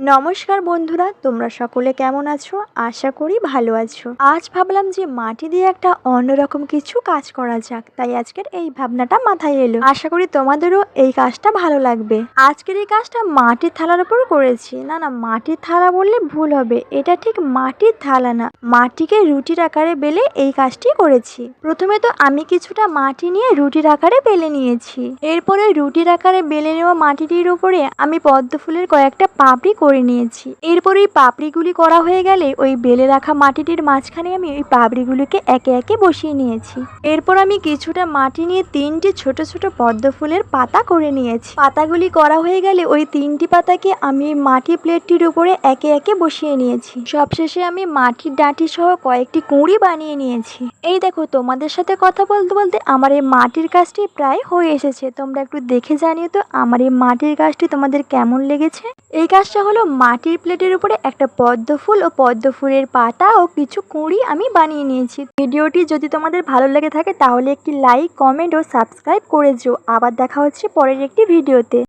নমস্কার বন্ধুরা, তোমরা সকলে কেমন আছো? আশা করি ভালো আছো। আজ ভাবলাম যে মাটি দিয়ে একটা অন্যরকম কিছু কাজ করা যাক, তাই আজকের এই ভাবনাটা মাথায় এলো। আশা করি তোমাদেরও এই কাজটা ভালো লাগবে। আজকের এই কাজটা মাটির থালার উপর করেছি। না না, মাটির থালা বললে ভুল হবে। এটা ঠিক মাটির থালা না। মাটিকে রুটির আকারে বেলে এই কাজটি করেছি। প্রথমে তো আমি কিছুটা মাটি নিয়ে রুটির আকারে বেলে নিয়েছি। এরপরে রুটির আকারে বেলে নেওয়া মাটিটির উপরে আমি পদ্ম ফুলের কয়েকটা পাপড়ি করে নিয়েছি। এরপর এই পাপড়িগুলি করা হয়ে গেলে ওই বেলে রাখা মাটিটির মাঝখানে আমি ওই পাপড়িগুলিকে একে একে বসিয়ে নিয়েছি। এরপর আমি কিছুটা মাটি নিয়ে তিনটি ছোট ছোট পদ্ম ফুলের পাতা করে নিয়েছি। পাতাগুলি করা হয়ে গেলে ওই তিনটি পাতাকে আমি ওই মাটি প্লেটটির উপরে একে একে বসিয়ে নিয়েছি। সবশেষে আমি মাটির ডাঁটি সহ কয়েকটি কুঁড়ি বানিয়ে নিয়েছি। এই দেখো, তোমাদের সাথে কথা বলতে বলতে আমার এই মাটির কাজটি প্রায় হয়ে এসেছে। তোমরা একটু দেখে জানিও তো আমার এই মাটির কাজটি তোমাদের কেমন লেগেছে? এই কাজটা হলো মাটির প্লেটের উপরে একটা পদ্ম ফুল ও পদ্ম ফুলের পাতা ও কিছু কুঁড়ি আমি বানিয়ে নিয়েছি। ভিডিওটি যদি তোমাদের ভালো লেগে থাকে তাহলে একটি লাইক, কমেন্ট ও সাবস্ক্রাইব করে যেও আবার দেখা হচ্ছে পরের একটি ভিডিওতে।